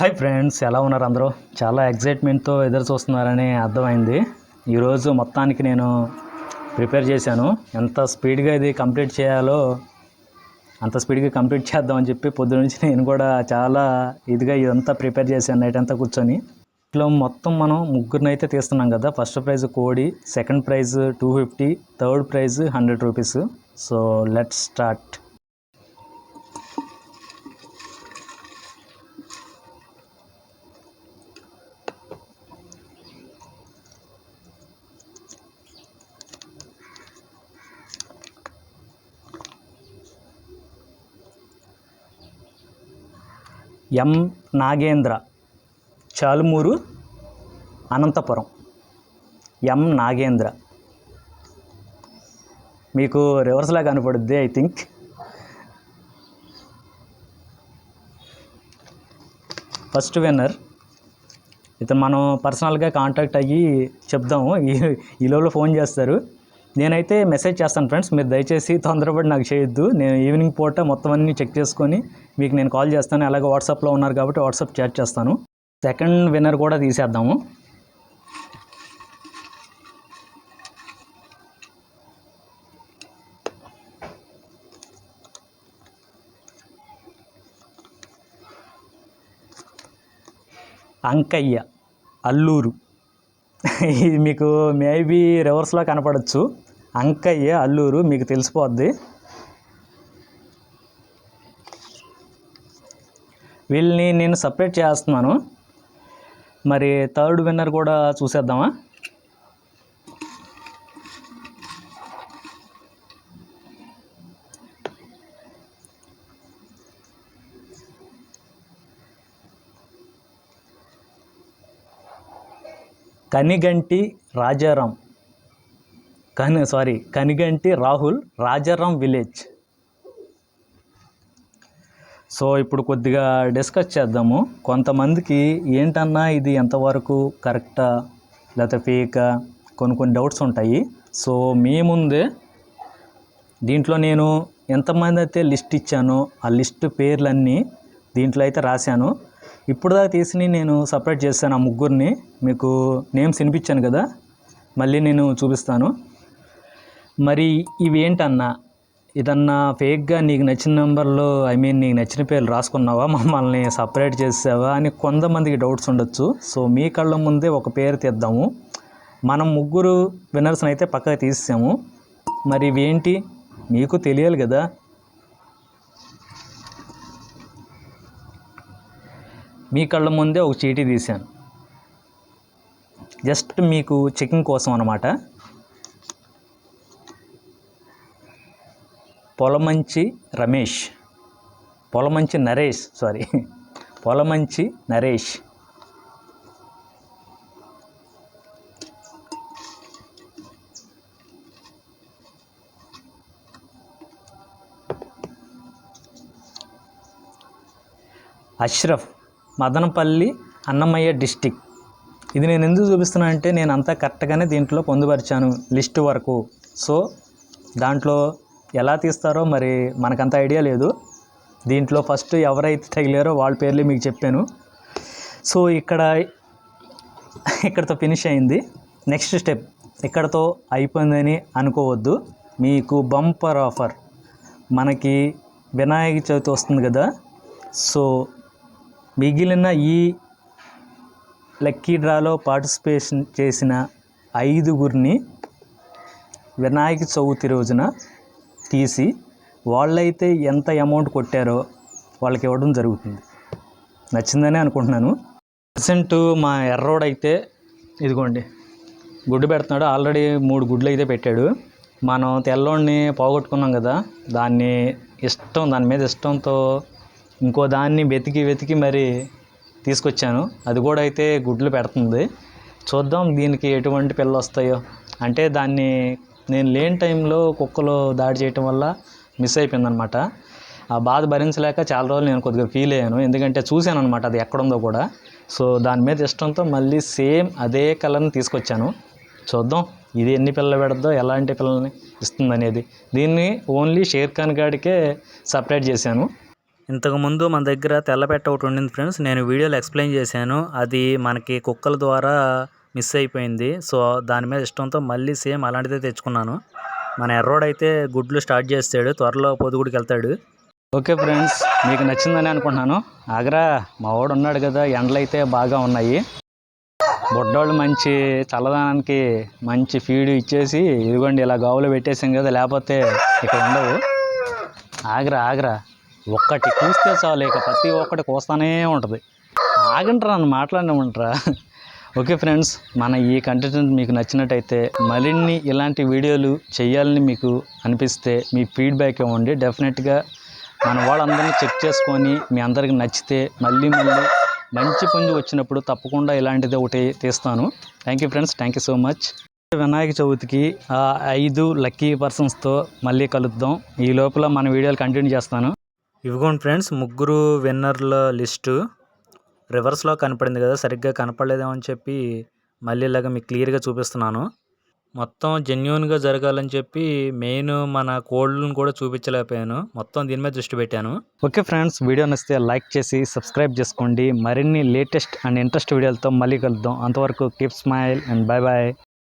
Hi friends ఎలా ఉన్నారు అందరూ? చాలా ఎగ్జైట్మెంట్తో ఎదురు చూస్తున్నారని అర్థమైంది. ఈరోజు మొత్తానికి నేను ప్రిపేర్ చేశాను. ఎంత స్పీడ్గా ఇది కంప్లీట్ చేయాలో అంత స్పీడ్గా కంప్లీట్ చేద్దామని చెప్పి పొద్దు నుంచి నేను కూడా చాలా ఇదిగా ఇదంతా ప్రిపేర్ చేశాను నైట్ అంతా కూర్చొని. ఇట్లా మొత్తం మనం ముగ్గురిని అయితే తీస్తున్నాం కదా. ఫస్ట్ ప్రైజ్ కోడి second prize two fifty third prize hundred rupees. So let start. M Nagendra Chalumuru Anantapuram. M Nagendra. మీకు రివర్స్లా కనపడుద్ది ఐ థింక్ ఫస్ట్ విన్నర్ ఇతను మనం పర్సనల్గా కాంటాక్ట్ అయ్యి చెప్దాము. ఈ ఈలోలో ఫోన్ చేస్తారు. నేనైతే మెసేజ్ చేస్తాను ఫ్రెండ్స్ మీరు దయచేసి తొందరపడి నాకు చేయొద్దు. నేను ఈవినింగ్ పూట మొత్తం అన్నీ చెక్ చేసుకొని మీకు నేను కాల్ చేస్తాను. అలాగే వాట్సాప్లో ఉన్నారు కాబట్టి వాట్సాప్ చాట్ చేస్తాను. సెకండ్ విన్నర్ కూడా తీసేద్దాము. అంకయ్య అల్లూరు. ఇది మీకు మేబీ రివర్స్లో కనపడచ్చు. అంకయ్య అల్లూరు మీకు తెలిసిపోద్ది. వీళ్ళని నేను సపరేట్ చేస్తున్నాను. మరి థర్డ్ విన్నర్ కూడా చూసేద్దామా? కనిగంటి రాజారాం. కను sorry Kaniganti Rahul Rajaram village. So ఇప్పుడు కొద్దిగా డిస్కస్ చేద్దాము. కొంతమందికి ఏంటన్నా ఇది ఎంతవరకు కరెక్టా లేకపోతే ఫేకా కొన్ని కొన్ని డౌట్స్ ఉంటాయి. సో మీ ముందే దీంట్లో నేను ఎంతమంది అయితే లిస్ట్ ఇచ్చానో ఆ లిస్ట్ పేర్లన్నీ దీంట్లో అయితే రాశాను. ఇప్పుడు దాకా తీసి నేను సపరేట్ చేశాను ఆ ముగ్గురిని. మీకు నేమ్స్ వినిపించాను కదా? మళ్ళీ నేను చూపిస్తాను. మరి ఇవేంటన్నా? ఇదన్నా ఫేక్గా నీకు నచ్చిన నెంబర్లో ఐ మీన్ నీకు నచ్చిన పేర్లు రాసుకున్నావా? మమ్మల్ని సపరేట్ చేసావా? అని కొంతమందికి డౌట్స్ ఉండొచ్చు. సో మీ కళ్ళ ముందే ఒక పేరు తీద్దాము. మనం ముగ్గురు విన్నర్స్ని అయితే పక్కకు తీసాము మరి ఇవేంటి? మీకు తెలియాలి కదా. మీ కళ్ళ ముందే ఒక చీటీ తీశాను. జస్ట్ మీకు చెకింగ్ కోసం అనమాట పొలమంచి రమేష్. పొలమంచి నరేష్ సారీ పొలమంచి నరేష్. అష్రఫ్. మదనపల్లి అన్నమయ్య డిస్టిక్. ఇది నేను ఎందుకు చూపిస్తున్నా అంటే నేను అంతా కరెక్ట్గానే దీంట్లో పొందుపరిచాను లిస్ట్ వరకు. సో దాంట్లో ఎలా తీస్తారో మరి మనకంత ఐడియా లేదు. దీంట్లో ఫస్ట్ ఎవరైతే తగిలారో వాళ్ళ పేర్లు మీకు చెప్పాను. సో ఇక్కడ ఇక్కడతో ఫినిష్ అయింది. నెక్స్ట్ స్టెప్ ఇక్కడతో అయిపోయిందని అనుకోవద్దు. మీకు బంపర్ ఆఫర్. మనకి వినాయక చవితి వస్తుంది కదా. సో మిగిలిన ఈ లక్కీ డ్రాలో పార్టిసిపేషన్ చేసిన ఐదుగురిని వినాయక చవితి రోజున తీసి వాళ్ళైతే ఎంత అమౌంట్ కొట్టారో వాళ్ళకి ఇవ్వడం జరుగుతుంది. నచ్చిందని అనుకుంటున్నాను. ప్రజెంట్ మా ఎర్రోడ్ అయితే ఇదిగోండి గుడ్డు పెడుతున్నాడు. ఆల్రెడీ మూడు గుడ్లు అయితే పెట్టాడు. మనం తెల్లోడిని పోగొట్టుకున్నాం కదా దాన్ని ఇష్టం దాని మీద ఇష్టంతో ఇంకో దాన్ని వెతికి వెతికి మరి తీసుకొచ్చాను. అది కూడా అయితే గుడ్లు పెడుతుంది. చూద్దాం దీనికి ఎటువంటి పిల్లలు వస్తాయో. అంటే దాన్ని నేను లేని టైంలో కుక్కలు దాడి చేయటం వల్ల మిస్ అయిపోయిందనమాట ఆ బాధ భరించలేక చాలా రోజులు నేను కొద్దిగా ఫీల్ అయ్యాను. ఎందుకంటే చూశాను అనమాట అది ఎక్కడుందో కూడా. సో దాని మీద ఇష్టంతో మళ్ళీ సేమ్ అదే కలర్ని తీసుకొచ్చాను. చూద్దాం ఇది ఎన్ని పిల్లలు పెడద్దో ఎలాంటి పిల్లల్ని ఇస్తుంది అనేది దీన్ని ఓన్లీ షేర్ ఖాన్ గాడికే సపరేట్ చేశాను. ఇంతకుముందు మన దగ్గర తెల్లపెట్ట ఒకటి ఉండింది ఫ్రెండ్స్ నేను వీడియోలో ఎక్స్ప్లెయిన్ చేశాను. అది మనకి కుక్కల ద్వారా మిస్ అయిపోయింది. సో దాని మీద ఇష్టంతో మళ్ళీ సేమ్ అలాంటిదే తెచ్చుకున్నాను. మన ఎర్రోడైతే గుడ్లు స్టార్ట్ చేస్తాడు. త్వరలో పొదుగుడికి వెళ్తాడు. ఓకే ఫ్రెండ్స్ మీకు నచ్చిందని అనుకుంటున్నాను. ఆగ్రా మా వాడు ఉన్నాడు కదా ఎండలు అయితే బాగా ఉన్నాయి. బుడ్డోళ్ళు మంచి చల్లదనానికి మంచి ఫీడ్ ఇచ్చేసి ఇదిగోండి ఇలా గావులు పెట్టేసాం కదా లేకపోతే ఇక్కడ ఉండవు. ఆగ్రా ఆగ్రా. ఒక్కటి కూస్తే చాలు ఇక ప్రతి ఒక్కటి కూస్తానే ఉంటుంది. ఆగంటారా నన్ను మాట్లాడమంటారా ఓకే ఫ్రెండ్స్ మన ఈ కంటెంట్ మీకు నచ్చినట్టయితే మరిన్ని ఇలాంటి వీడియోలు చేయాలని మీకు అనిపిస్తే మీ ఫీడ్బ్యాక్ ఇవ్వండి. డెఫినెట్గా మన వాళ్ళందరినీ చెక్ చేసుకొని మీ అందరికి నచ్చితే మళ్ళీ మళ్ళీ మంచి పుంజు వచ్చినప్పుడు తప్పకుండా ఇలాంటిది ఒకటి తీస్తాను. Thank you friends thank you so much Vinayaka చవితికి ఐదు లక్కీ పర్సన్స్తో మళ్ళీ కలుద్దాం. ఈ లోపల మన వీడియోలు కంటిన్యూ చేస్తాను. ఇవిగోండి ఫ్రెండ్స్ ముగ్గురు విన్నర్ల లిస్టు. రివర్స్లో కనపడింది కదా సరిగ్గా కనపడలేదేమో అని చెప్పి మళ్ళీ ఇలాగ మీకు క్లియర్గా చూపిస్తున్నాను. మొత్తం జెన్యున్గా జరగాలని చెప్పి మెయిన్ మన కోడ్లను కూడా చూపించలేకపోయాను. మొత్తం దీని మీద దృష్టి పెట్టాను. ఓకే ఫ్రెండ్స్ వీడియో నచ్చితే లైక్ చేసి సబ్స్క్రైబ్ చేసుకోండి. మరిన్ని లేటెస్ట్ అండ్ ఇంట్రెస్ట్ వీడియోలతో మళ్ళీ కలుద్దాం. అంతవరకు keep smile and bye bye